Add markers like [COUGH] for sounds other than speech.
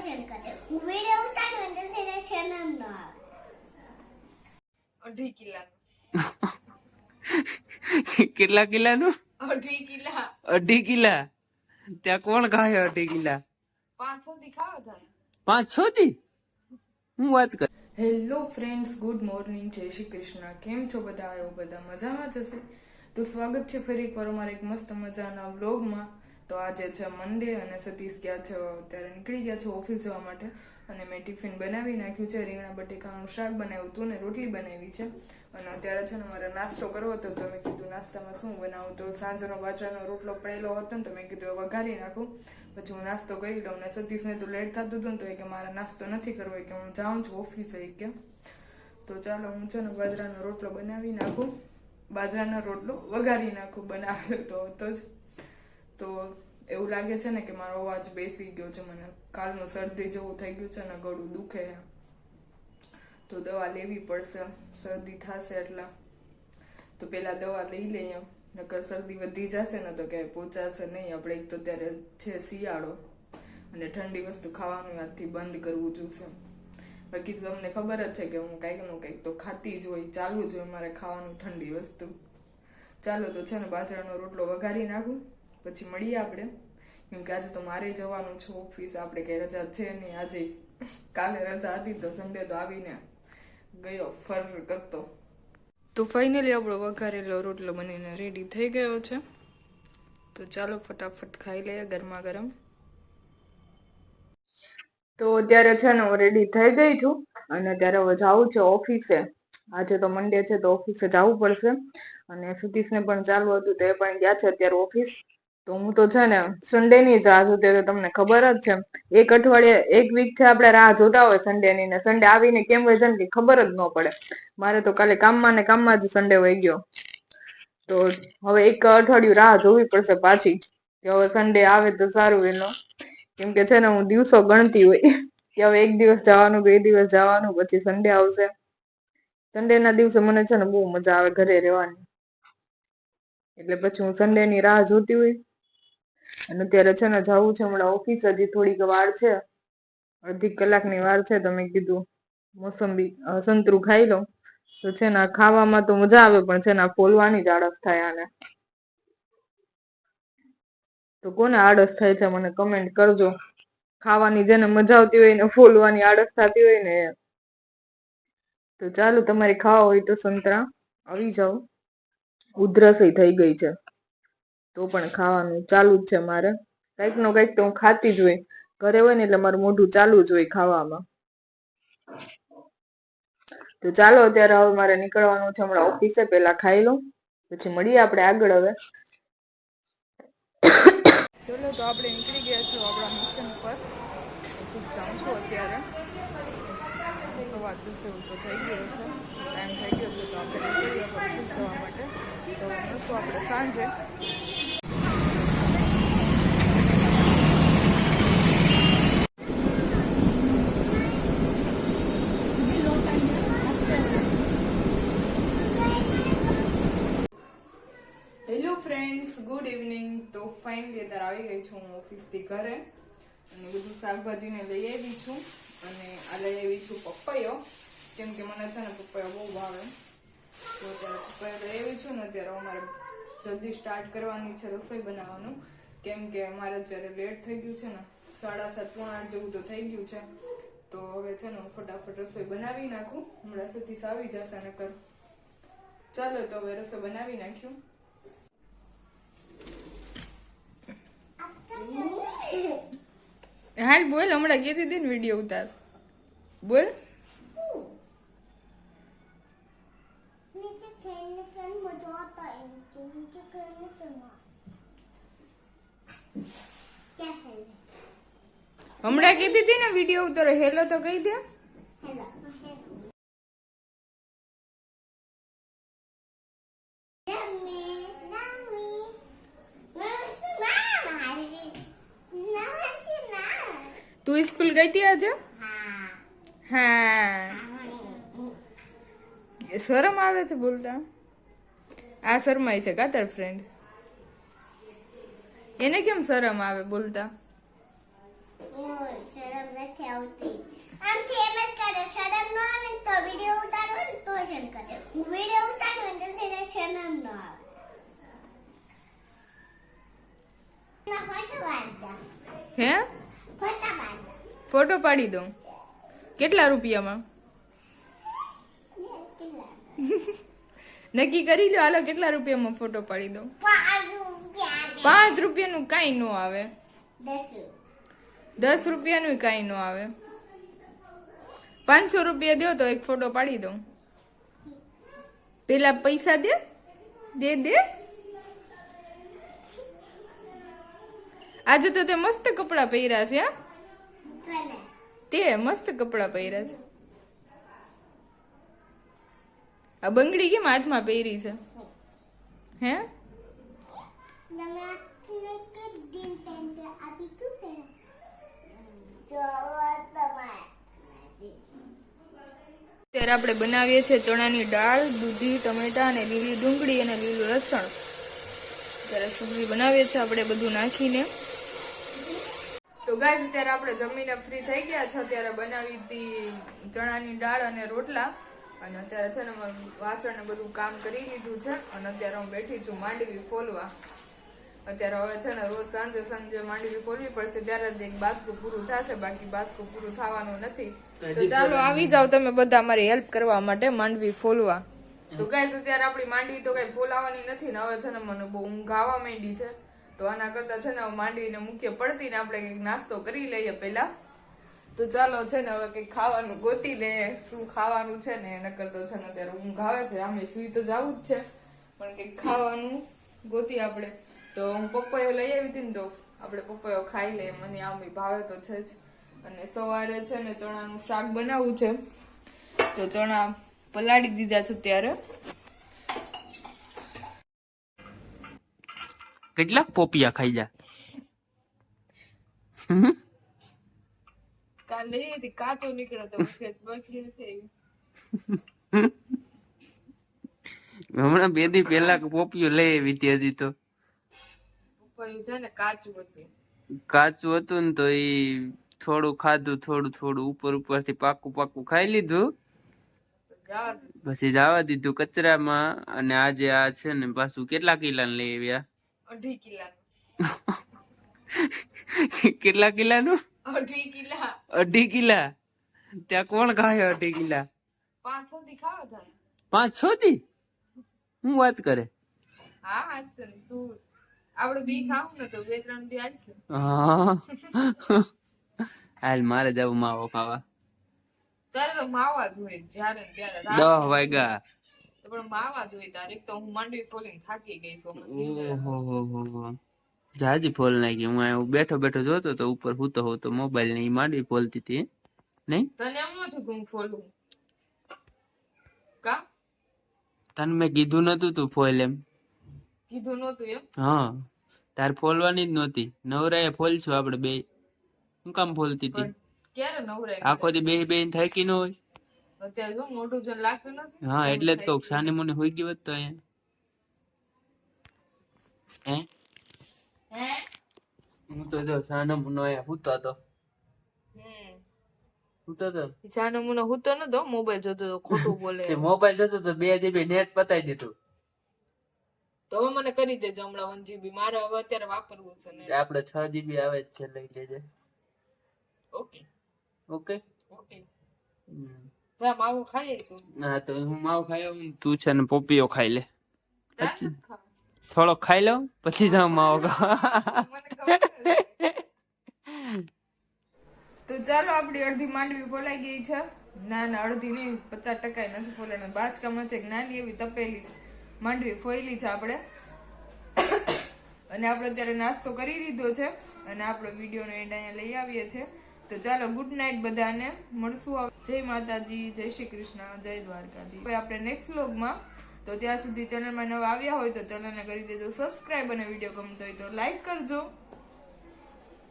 પસંદ કરે હું વીડિયો ઉતારું ને સિલેક્શન જ ન આવે અઢી કિલ્લાનું કેટલા કિલ્લાનું અઢી કિલ્લા અઢી કિલ્લા ત્યાં કોણ ખાય અઢી કિલ્લા પાંચસો થી ખાવા પાંચ છ થી હું વાત કર હેલો ફ્રેન્ડ્સ ગુડ મોર્નિંગ જય શ્રી કૃષ્ણ કેમ છો બધા આવ્યો બધા મજામાં જ હશે તો સ્વાગત છે ફરી એકવાર અમારા એક મસ્ત મજાના વ્લોગમાં તો આજે છે મંડે અને સતીશ ગયા છે ત્યારે નીકળી ગયા છે ઓફિસ જવા માટે. અને મેં ટિફિન બનાવી નાખ્યું છે, રીંગણા બટેકાનું શાક બનાવ્યું હતું ને રોટલી બનાવી છે. અને અત્યારે છે ને મારે નાસ્તો કરવો હતો તો મેં કીધું નાસ્તામાં શું બનાવું? તો સાંજનો બાજરાનો રોટલો પડેલો હતો ને તો મેં કીધું વઘારી નાખું. પછી હું નાસ્તો કરી લઉં ને સતીશને તો લેટ થતું હતું ને તો એ કે મારે નાસ્તો નથી કરવો કે હું જાઉં છું ઓફિસે કે. તો ચાલો હું છે ને બાજરાનો રોટલો બનાવી નાખું. બાજરાનો રોટલો વઘારી નાખું બનાવ્યો તો હતો જ. તો એવું લાગે છે ને કે મારો અવાજ બેસી ગયો છે, મને કાલનું શરદી જેવું થઈ ગયું છે ને ગળું દુખે તો દવા લેવી પડશે, શરદી થશે એટલે. તો પેલા દવા લઈ લઈએ, નકર શરદી વધી જશે ને તો ક્યાંય પહોંચાશે નહીં. આપણે એક તો ત્યારે છે શિયાળો, અને ઠંડી વસ્તુ ખાવાનું આજથી બંધ કરવું જોઈશે બાકી તો તમને ખબર જ છે કે હું કંઈકનું કંઈક તો ખાતી જ હોય, ચાલવું જ હોય મારે ખાવાનું ઠંડી વસ્તુ. ચાલો તો છે ને બાજરાનો રોટલો વઘારી નાખું. પછી મળીએ આપણે. કેમ કે આજે તો મારે જવાનું છે ઓફિસ આપણે કઈ રજા છે નહીં આજે. કાલે રજા હતી તો સન્ડે તો આવીને ગયો, ફર કરતો. તો ફાઇનલી આપણો વઘારેલો રોટલો બનીને રેડી થઈ ગયો છે. તો ચાલો ફટાફટ ખાઈ લઈએ ગરમા ગરમ. તો અત્યારે છે ને હું રેડી થઈ ગઈ છું અને અત્યારે હવે જવું છે ઓફિસે આજે તો મંડે છે તો ઓફિસે જવું પડશે. અને સતીશને પણ ચાલુ હતું તો એ પણ ગયા છે અત્યારે ઓફિસ તો હું તો છે ને સન્ડે ની જ રાહ જોતી તો તમને ખબર જ છે. એક અઠવાડિયે, એક વીકથી આપણે રાહ જોતા હોય સન્ડે ની ને સન્ડે આવીને કેમ હોય છે ને ખબર જ ન પડે. મારે તો કાલે કામમાં ને કામમાં જ સન્ડે વહી ગયો. તો હવે એક અઠવાડિયું રાહ જોવી પડશે પાછી. કે હવે સન્ડે આવે તો સારું એનો. કેમ કે છે ને હું દિવસો ગણતી હોય. કે હવે એક દિવસ જવાનું, બે દિવસ જવાનું, પછી સન્ડે આવશે. સન્ડે ના દિવસે મને છે ને બહુ મજા આવે ઘરે રહેવાની. એટલે પછી હું સન્ડે ની રાહ જોતી હોય. અને અત્યારે છે ને જવું છે હમણાં ઓફિસ હજી થોડીક વાર છે. અડધી કલાકની વાર છે તો કીધું મોસંબી સંતરું ખાઈ લો તો છે ને ખાવામાં તો મજા આવે પણ છે ને ફોલવાની જ આળસ થાય આને. તો કોને આળસ થાય છે મને કમેન્ટ કરજો. ખાવાની જેને મજા આવતી હોય ને ફોલવાની આળસ થતી હોય ને. તો ચાલો તમારે ખાવા હોય તો સંતરા, આવી જાઓ. ઉધરસ થઈ ગઈ છે. તો પણ ખાવાનું ચાલુ જ છે મારે. કંઈક નો કંઈક તો હું ખાતી જ હોય. ઘરે હોય ને એટલે મારું મોઢું ચાલુ જ હોય ખાવામાં. તો ચાલો અત્યારે હવે મારે નીકળવાનું છે. હમણાં ઓફિસે પેલા ખાઈ લઉં. પછી મળીએ આપણે આગળ હવે. ચલો તો આપણે નીકળી ગયા છીએ આપણા મિશન પર. ઓફિસ જાઉં છું અત્યારે. સવા દસ જેવું તો થઈ ગયો છે ટાઈમ થઈ ગયો છે તો આપણે નીકળી ગયા ઓફિસ જવા માટે. તો મળશું આપણે સાંજે. હેલો ફ્રેન્ડ્સ ગુડ ઇવનિંગ તો ફાઇનલી અત્યારે આવી ગઈ છું હું ઓફિસથી ઘરે. અને બધું શાકભાજીને લઈ આવી છું. અને આ લઈ આવી છું પપૈયો. કેમ કે મને છે ને પપૈયો બહુ ભાવે. તો અત્યારે પપૈયો લઈ આવી છું ને અત્યારે અમારે જલ્દી સ્ટાર્ટ કરવાની છે રસોઈ બનાવવાનું. કેમ કે અમારે અત્યારે લેટ થઈ ગયું છે ને, સાડા સાત, પોણા આઠ જેવું તો થઈ ગયું છે. તો હવે છે ને ફટાફટ રસોઈ બનાવી નાખું. હમણાં સતીશ આવી જશે નકર ચાલો તો હવે રસોઈ બનાવી નાખ્યું. હાલ બોલ, હમણાં કીધી દે ને વીડિયો ઉતાર. બોલ. હમણાં કીધી હતી ને વીડિયો ઉતારો. હેલો તો કહી દે. તું સ્કૂલ ગઈ હતી આજે? હા. શરમ આવે છે બોલતા. આ શરમાય છે કા તાર ફ્રેન્ડ એને કેમ શરમ આવે બોલતા? આવતી. આમથી એમ જ કરે શરમ ન આવે તો વિડિયો ઉતારો ને તો શરમ કરે હું વિડિયો ઉતારો ને તેને શરમ ન આવે. હે? ફોટા પાડી દઉં. કેટલા રૂપિયામાં? [LAUGHS] નક્કી કરી લો હાલો કેટલા રૂપિયામાં ફોટો પાડી દઉં? પાંચ રૂપિયા દે. પાંચ રૂપિયાનું કાંઈ ન આવે. દસ દસ રૂપિયાનું કાંઈ ન આવે. પાંચસો રૂપિયા દો તો એક ફોટો પાડી દઉં. પેલા પૈસા દે દે દે. આજે તો તે મસ્ત કપડાં પહેર્યા છે હા? તે મસ્ત કપડાં પહેર્યા છે. આ બંગડી કેમ હાથમાં પહેરી છે? હે? તો આપણે બનાવીએ છીએ ચણાની દાળ, દૂધી, ટમેટા અને લીલી ડુંગળી અને લીલું લસણ. ત્યારે સુગડી બનાવીએ છીએ આપણે બધું નાખીને. તો ગાય અત્યારે આપણે જમીને ફ્રી થઈ ગયા છે. ત્યારે બનાવી હતી ચણાની દાળ અને રોટલા. અને અત્યારે છે ને, વાસણ ને બધું કામ કરી લીધું છે. અને અત્યારે હું બેઠી છું માંડવી ફોલવા. અત્યારે હવે છે ને રોજ સાંજે સાંજે માંડવી ખોલવી પડશે ત્યારે જ એક બાસકું પૂરું થશે બાકી બાસકું પૂરું થવાનું નથી. તો ચાલો આવી જાવ તમે બધા મારી હેલ્પ કરવા માટે માંડવી ફોલવા. તો ગાઈસ અત્યારે આપણી માંડવી તો કઈ ફોલાવાની નથી ને હવે છે ને મને બહુ ઊંઘ આવવા માંડી છે. તો આના કરતા છે ને માંડવીને મુખ્ય પડતી ને આપણે કંઈક નાસ્તો કરી લઈએ પહેલા. તો ચાલો છે ને હવે કંઈક ખાવાનું ગોતી લે શું ખાવાનું છે ને એના કરતો છે ને અત્યારે ઊંઘ આવે છે. આમે સુઈ તો જવું જ છે પણ કંઈક ખાવાનું ગોતી આપણે. તો હું પપૈયો લઈ આવી હતી ને તો આપણે પપૈયો ખાઈ લઈએ. મને આમ ભાવે તો છે જ. અને સવારે છે ને ચણાનું શાક બનાવવું છે. તો ચણા પલાળી દીધા છે ત્યારે. કેટલાક પોપિયા ખાઈ જા. કાલે કાચો નીકળ્યો તો બાકી નથી હમણાં બે દી પેલા પોપિયો લઈ આવી હતી હજી તો. પપૈયું છે ને કાચું હતું. કાચું હતું ને તો એ થોડું ખાધું થોડું થોડું ઉપર ઉપરથી પાકું પાકું ખાઈ લીધું. પછી જવા દીધું કચરામાં અને આજે આ છે ને પાછું કેટલા કિલા લઈ આવ્યા? અઢી કિલા [LAUGHS] કેટલા કિલાનું? અઢી કિલા. અઢી કિલા? ત્યાં કોણ ખાય અઢી કિલા? પાંચ છ થી ખાવા પાંચ છ થી હું વાત કરે? હા હા તું આપડે બી ખાવું ને તો બે ત્રણ દી આવશે. હાલ મારે જવું માવો ખાવા. તારે તો માવા જ હોય જ્યારે ત્યારે. દસ વાગ્યા. પણ માવા જ હોય તારે તો હું માંડવી ફોલીને થાકી ગઈ તો મને નીંદર આવે. ઓહો હો હો જાજી ફોલ નાખી. હું અહીંયા બેઠો બેઠો જોતો તો ઉપર હુતો હોતો મોબાઈલ ને માંડવી માંડી ફોલતી હતી. નહીં? તને એમ નથી કે હું ફોલું કા? તને મેં કીધું નતું તું ફોલ એમ. કીધું નતું એમ? હા. તાર ફોલવાની જ નહોતી. નવરાએ ફોલશું આપણે બે. શું કામ ફોલતી હતી ક્યારે આખો દી બે બે થાકી ન હોય. અત્યારે લાગતું નથી હા એટલે જ કહું સાની મને હોઈ ગયું હોત તો અહીંયા. હે? હે? હું તો જો સાનો મુનો અહીંયા હૂતો હતો. હુતો હતો? ઈશાનો મુનો હું તો નતો મોબાઈલ જોતો તો ખોટું બોલે મોબાઈલ જોતો તો બે જીબી નેટ પતાઈ દીધું. તો હવે મને કરી દેજો હમણાં વન જીબી મારે હવે અત્યારે વાપરવું છે ને. આપણે છ જીબી આવે છે લઈ લેજે. ઓકે ઓકે ઓકે જા માવો ખાઈએ તો. હા તો હું માવો ખાઈ આવું તું છે ને પોપીઓ ખાઈ લે. થોડો ખાઈ લઉં પછી જાઉં માવો ખાવા. તો ચાલો આપણી અડધી માંડવી ફોલાઈ ગઈ છે. ના ના અડધી નહીં પચાસ ટકા નથી ફોલાણી. બાચકામાં છે એક નાની એવી તપેલી. માંડવી ફોઈલી છે આપણે. અને આપણે અત્યારે નાસ્તો કરી લીધો છે. અને આપણો વિડીયોનો એન્ડ અહીંયા લઈ આવીએ છીએ. તો ચાલો ગુડ નાઇટ બધાને. મળશું જય માતાજી, જય શ્રી કૃષ્ણ, જય દ્વારકાજી હવે આપણે નેક્સ્ટ વ્લોગમાં તો ત્યાં સુધી ચેનલમાં નવા આવ્યા હોય તો ચેનલને કરી દેજો સબસ્ક્રાઇબ અને વીડિયો ગમતો હોય તો લાઈક કરજો.